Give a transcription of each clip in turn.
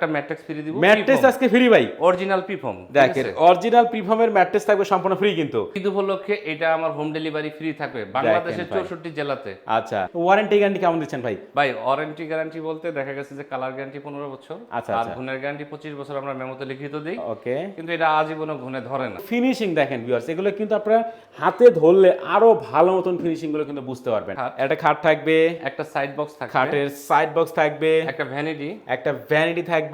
একটা matrix free দিব mattress আজকে ফ্রি ভাই। অরিজিনাল পিফর্ম দেখেন অরিজিনাল প্রিফর্মের ম্যাট্রেস থাকবে সম্পূর্ণ ফ্রি কিন্তু। ঈদ উপলক্ষে এটা আমার হোম ডেলিভারি ফ্রি থাকবে বাংলাদেশের চৌষট্টি জেলাতে। আচ্ছা ওয়ারেন্টি গ্যারান্টি কেমন দিচ্ছেন ভাই? ভাই ওয়ারেন্টি গ্যারান্টি বলতে দেখা গেছে যে কালার গ্যারান্টি পনেরো বছর আচ্ছা, আর আচ্ছা। গ্যারান্টি পঁচিশ বছর আমরা মেমোতে লিখিত দিই। ওকে। কিন্তু এটা আজীবনও গুণে ধরে না। ফিনিশিং দেখেন ভিউয়ার্স এগুলো কিন্তু আপনারা হাতে ধরলে আরও ভালো মতন ফিনিশিংগুলো কিন্তু বুঝতে পারবেন। একটা খাট থাকবে একটা সাইড বক্স থাকবে। খাটের সাইড বক্স থাকবে। একটা ভ্যানিটি একটা ভ্যানিটি থাকবে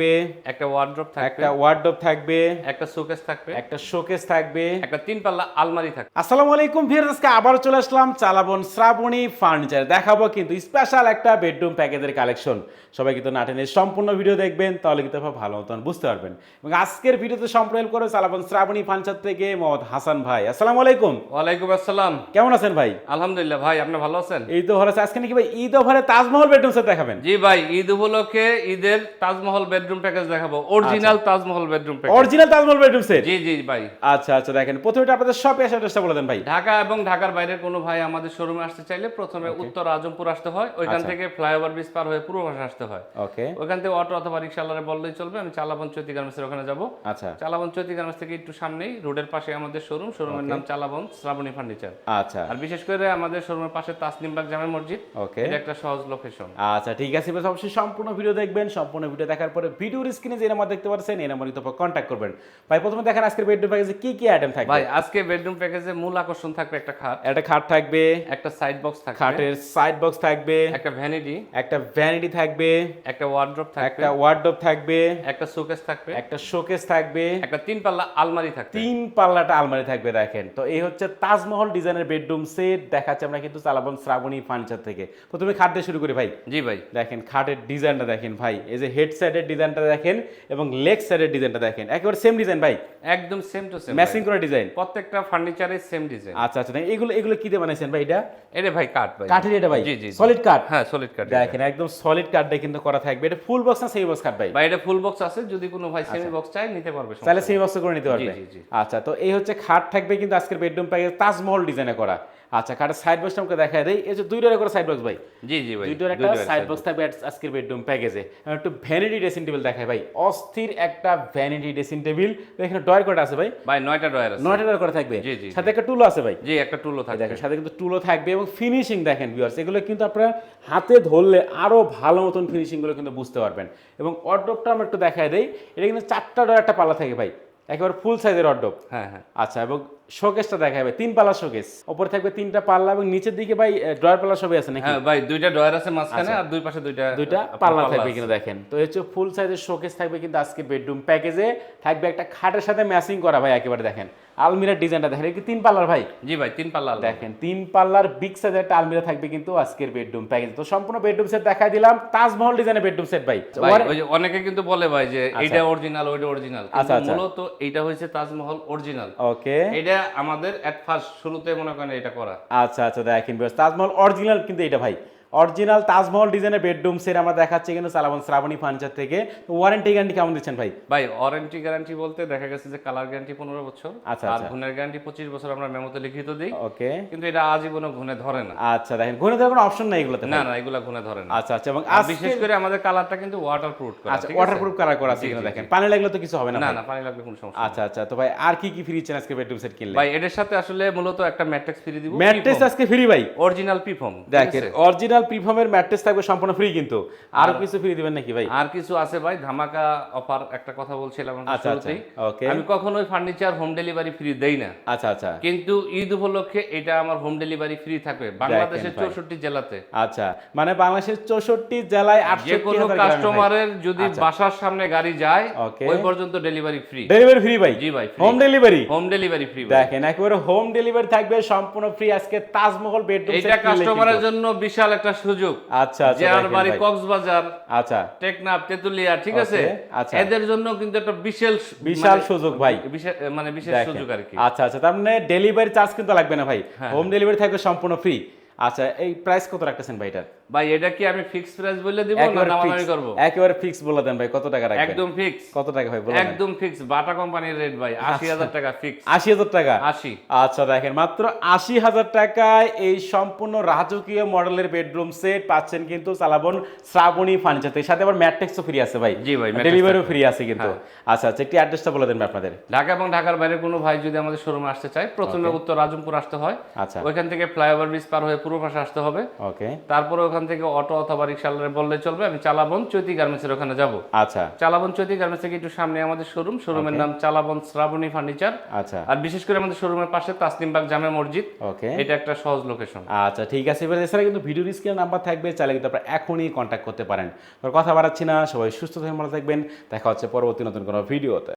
একটা ওয়ার্ড্রপ থাকবে একটা ওয়ার্ডরোব থাকবে একটা শোকেস থাকবে একটা শোকেস থাকবে। একটা তিন পাল্লা আলমারি থাকবে। আসসালামু আলাইকুম ভিউয়ার্স আজকে আবার চলে আসলাম চালাবন শ্রাবণী ফার্নিচার দেখাবো কিন্তু স্পেশাল একটা বেডরুম প্যাকেজের কালেকশন সবাই কিন্তু নাটেনের সম্পূর্ণ ভিডিও দেখবেন তাহলে কিন্তু ভালো মতন বুঝতে পারবেন। এবং আজকের ভিডিওতে সম্প্রদান করে চালাবন শ্রাবণী ফার্নিচার থেকে মোহাম্মদ হাসান ভাই। আসসালামু আলাইকুম। ওয়ালাইকুম আসসালাম। কেমন আছেন ভাই? আলহামদুলিল্লাহ ভাই আপনি ভালো আছেন? এই তো ভালো আছে। আজকে নাকি ভাই ঈদ ওভারে তাজমহল বেডরুম সেট দেখাবেন? জি ভাই ঈদ উপলক্ষে ঈদের তাজমহল বেডরুম প্যাকেজ দেখাবো। Original Taj Mahal bedroom package original Taj Mahal bedroom set জি জি ভাই। আচ্ছা আচ্ছা দেখেন প্রথমে আপনাদের শপে আসার চেষ্টা বলে দেন ভাই। ঢাকা এবং ঢাকার বাইরের কোনো ভাই আমাদের শোরুমে আসতে চাইলে প্রথমে উত্তর আজমপুর আসতে হয়। ওইখান আচ্ছা। থেকে ফ্লাইওভার ব্রিজ পার হয়ে পূর্ব ভাষা আসতে হয়। ওকে ওইখান থেকে অটো অথবা রিক্সাওয়ালারে বললেই চলবে। আমি চালাবন চৈতি গার্মেন্টসের ওখানে যাব। আচ্ছা। চালাবন চৈতি গার্মেন্টস থেকে একটু সামনেই রোডের পাশে আমাদের শোরুম শোরুমের নাম চালাবন শ্রাবণী ফার্নিচার আচ্ছা। আর বিশেষ করে আমাদের শোরুমের পাশে তাসনিমবাগ জামে মসজিদ। ওকে এটা একটা সহজ লোকেশন আচ্ছা ঠিক আছে অবশ্যই সম্পূর্ণ ভিডিও দেখবেন। সম্পূর্ণ ভিডিও দেখার পরে ভিডিওর স্ক্রিনে যে নাম্বার দেখতে পাচ্ছেন এই নাম্বার কিন্তু কন্ট্যাক্ট করবেন। ভাই প্রথমে দেখেন আজকের বেডরুম প্যাকেজে কি কি আইটেম থাকবে? ভাই আজকে বেডরুম প্যাকেজে মূল আকর্ষণ থাকবে একটা খাট। একটা খাট থাকবে। একটা সাইড বক্স থাকবে। খাটের সাইড বক্স থাকবে। একটা ভ্যানিটি একটা ভ্যানিটি থাকবে। একটা ওয়ার্ড্রপ থাকবে। একটা ওয়ার্ডরোব থাকবে। একটা শোকেস থাকবে। একটা শোকেস থাকবে। একটা তিন পাল্লা আলমারি থাকবে। তিন পাল্লাটা আলমারি থাকবে দেখেন। তো এই হচ্ছে তাজমহল ডিজাইনের বেডরুম সেট দেখাচ্ছে আমরা কিন্তু চালাবন শ্রাবণী ফার্নিচার থেকে। প্রথমে খাট দিয়ে শুরু করি ভাই। জি ভাই। দেখেন খাটের ডিজাইনটা দেখেন ভাই। এই যে হেড সাইডের ডিজাইনটা দেখেন এবং লেগ সাইডের ডিজাইনটা দেখেন। একেবারে সেম ডিজাইন ভাই? একদম সেম টু সেম ম্যাচিং করা ডিজাইন প্রত্যেকটা ফার্নিচারের সেম ডিজাইন আচ্ছা আচ্ছা এগুলো এগুলো কি দিয়ে বানাইছেন ভাই এটা? এটা ভাই কাঠ ভাই। কাঠের এটা ভাই? জি জি সলিড কাঠ? হ্যাঁ সলিড কাঠ দেখেন একদম সলিড কাঠটা কিন্তু করা থাকবে। এটা ফুল বক্স না সেমি বক্স কাঠ ভাই? ভাই এটা ফুল বক্স আছে যদি কোনো ভাই সেমি বক্স চাই নিতে পারবে তাহলে। সেমি বক্স করে নিতে পারবে। জি, জি। আচ্ছা তো এই হচ্ছে খাট থাকবে কিন্তু আজকের বেডরুম প্যাকেজ তাজমহল ডিজাইনে করা। আচ্ছা খাটের সাইড বক্সটা আমাকে দেখা দেয় এই যে দুই দুইটার করে সাইড বক্স ভাই। জি জি ভাই দুইটার একটা সাইড বক্স থাকবে আজ- আজকের বেডরুম প্যাকেজে একটু ভ্যানিটি ড্রেসিং টেবিল দেখায় ভাই। অস্থির একটা ভ্যানিটি ড্রেসিং টেবিল এখানে ডয়ার কটা আছে ভাই? ভাই নয়টা ড্রয়ার আছে। নয়টা ডয়ার করা থাকবে? জি, জি, সাথে একটা টুলো আছে ভাই। জি একটা টুলও থাকবে দেখেন সাথে কিন্তু টুলও থাকবে এবং ফিনিশিং দেখেন ভিউয়ার্স এগুলো কিন্তু আপনারা হাতে ধরলে আরও ভালো মতন ফিনিশিংগুলো কিন্তু বুঝতে পারবেন। এবং অর্ডপটা আমরা একটু দেখায় দেই। এটা কিন্তু চারটা ডয়ার একটা পাল্লা থাকে ভাই। একেবারে ফুল সাইজের অড্ড হ্যাঁ হ্যাঁ। আচ্ছা এবং শোকেসটা দেখা যাবে তিন পাল্লা শোকেস ওপরে থাকবে তিনটা পাল্লা এবং নিচের দিকে ভাই ড্রয়ার পাল্লা সবই আছে নাকি? হ্যাঁ ভাই দুইটা ড্রয়ার আছে মাঝখানে আর দুই পাশে দুইটা আচ্ছা। দুইটা পাল্লা থাকবে কিনা দেখেন। তো এই হচ্ছে ফুল সাইজের শোকেস থাকবে কিন্তু আজকে বেডরুম প্যাকেজে থাকবে একটা খাটের সাথে ম্যাচিং করা ভাই একেবারে দেখেন। আলমিরার ডিজাইনটা দেখেন কি তিন পাল্লার ভাই? জি ভাই তিন পাল্লা আলমারি। দেখেন তিন পাল্লার বিগ সাইজের একটা আলমিরা থাকবে কিন্তু আজকের বেডরুম প্যাকেজ তো সম্পূর্ণ বেডরুম সেট দেখাই দিলাম তাজমহল ডিজাইনের বেডরুম সেট ভাই। ভাই ওই যে অনেকে কিন্তু বলে ভাই যে এটা অরিজিনাল ওইটা অরিজিনাল আচ্ছা, আচ্ছা। মূলত এটা হচ্ছে তাজমহল অরিজিনাল ওকে। এটা আমাদের এট ফার্স্ট শুরুতে মনে করেন এটা করা। আচ্ছা আচ্ছা দেখেন তাজমহল অরিজিনাল কিন্তু এটা ভাই। অরিজিনাল তাজমহল ডিজাইনের বেডরুম সেট আমরা দেখাচ্ছি কিন্তু চালাবন শ্রাবণী ফার্নিচার থেকে। ওয়ারেন্টি গ্যারান্টি কেমন দিচ্ছেন ভাই? ভাই ওয়ারেন্টি গ্যারান্টি বলতে দেখা গেছে যে কালার গ্যারান্টি পনেরো বছর আচ্ছা, আর আচ্ছা। গুণের গ্যারান্টি পঁচিশ বছর আমরা মেমোতে লিখিত দিই। ওকে। কিন্তু এটা আজীবনও গুণে ধরে না। আচ্ছা দেখেন ঘুরে দেওয়ার কোনো অপশন নাই এগুলোতে না না এগুলা গুণে ধরে না। আচ্ছা আচ্ছা এবং বিশেষ করে আমাদের কালারটা কিন্তু ওয়াটার প্রুফ করা আচ্ছা ঠিক আছে? ওয়াটারপ্রুফ কালার করা আছে এখানে দেখেন। পানি লাগলে তো কিছু হবে না না না পানি লাগবে কোনো সমস্যা আচ্ছা আচ্ছা তো ভাই আর কি কি ফ্রি আজকে বেডরুম সেট কিনলে? ভাই এটার সাথে আসলে মূলত একটা ম্যাট্রিক্স ফ্রি দিব। ম্যাট্রেস আজকে ফ্রি ভাই। অরিজিনাল পিফর্ম দেখেন অরিজিনাল প্রিফর্মের ম্যাট্রেস থাকবে সম্পূর্ণ ফ্রি কিন্তু। আর কিছু ফ্রি দিবেন নাকি ভাই? আর কিছু আছে ভাই ধামাকা অফার একটা কথা বলছিলাম আচ্ছা আচ্ছা ওকে আমি কখনোই ফার্নিচার হোম ডেলিভারি ফ্রি দেই না। আচ্ছা আচ্ছা। কিন্তু ঈদ উপলক্ষে এটা আমার হোম ডেলিভারি ফ্রি থাকবে। বাংলাদেশের চৌষট্টি জেলাতে। আচ্ছা মানে বাংলাদেশের চৌষট্টি জেলায় যে কোনো। কাস্টমারের যদি আচ্ছা। বাসার সামনে গাড়ি যায়. ওই পর্যন্ত ডেলিভারি ফ্রি ডেলিভারি ফ্রি ভাই? জি ভাই home delivery home delivery free দেখেন একেবারে হোম ডেলিভারি থাকবে সম্পূর্ণ ফ্রি আজকে তাজমহল বেডরুম এটা কাস্টমারের জন্য বিশাল একটা সুযোগ আচ্ছা আচ্ছা যে আর বাড়ি কক্সবাজার আচ্ছা। টেকনাফ তেতুলিয়া ঠিক আছে? আচ্ছা। এদের জন্য কিন্তু একটা বিশাল বিশাল মানে- সুযোগ ভাই। মানে বিশেষ সুযোগ আর কি। আচ্ছা আচ্ছা তার মানে ডেলিভারি চার্জ কিন্তু লাগবে না ভাই। হ্যাঁ। হোম ডেলিভারি থাকবে সম্পূর্ণ ফ্রি আচ্ছা এই প্রাইস কত রাখতেছেন ভাই এটার ভাই এটা কি আমি ফিক্স প্রাইস বলে দিব না fix- করব? একেবারে ফিক্স বলে দেন ভাই কত টাকা রাখবেন? একদম ফিক্স কত টাকা ভাই বলে দেন? একদম ফিক্স বাটা কোম্পানির রেট ভাই আশি হাজার টাকা ফিক্স আশি হাজার টাকা? আশি। আচ্ছা দেখেন মাত্র আশি হাজার টাকায় এই সম্পূর্ণ রাজকীয় মডেলের বেডরুম সেট পাচ্ছেন কিন্তু চালাবন শ্রাবণী ফার্নিচার সাথে আবার ম্যাট্রিক্সও ফ্রি আছে ভাই। জি ভাই, ডেলিভারিও ফ্রি আছে। কিন্তু। আচ্ছা আচ্ছা একটি অ্যাড্রেসটা বলে দেন আপনাদের। ঢাকা এবং ঢাকার বাইরে কোনো ভাই যদি আমাদের শোরুমে আসতে চায় প্রথমে উত্তর রাজমপুর আসতে হয়। আচ্ছা। ওইখান থেকে ফ্লাইওভার ব্রিজ পার হয়ে পূর্ব পাশে আসতে হবে। ওকে তারপরে ওখান থেকে অটো অথবা রিক্সাওয়ালারে বললে চলবে আমি চালাবন চৈতি গার্মেন্টসের ওখানে যাব। আচ্ছা। চালাবন চৈতি গার্মেন্টস থেকে একটু সামনে আমাদের শোরুম শোরুমের নাম চালাবন শ্রাবণী ফার্নিচার। আচ্ছা। আর বিশেষ করে আমাদের শোরুমের পাশে তাসলিমবাগ জামে মসজিদ। ওকে এটা একটা সহজ লোকেশন আচ্ছা ঠিক আছে। এবার এছাড়া কিন্তু ভিডিও স্ক্রিনের নাম্বার থাকবে চাইলে কিন্তু আপনারা এখনই কন্ট্যাক্ট করতে পারেন। কথা বাড়াচ্ছি না সবাই সুস্থ থাকবেন ভালো থাকবেন। দেখা হচ্ছে পরবর্তী নতুন কোনো ভিডিওতে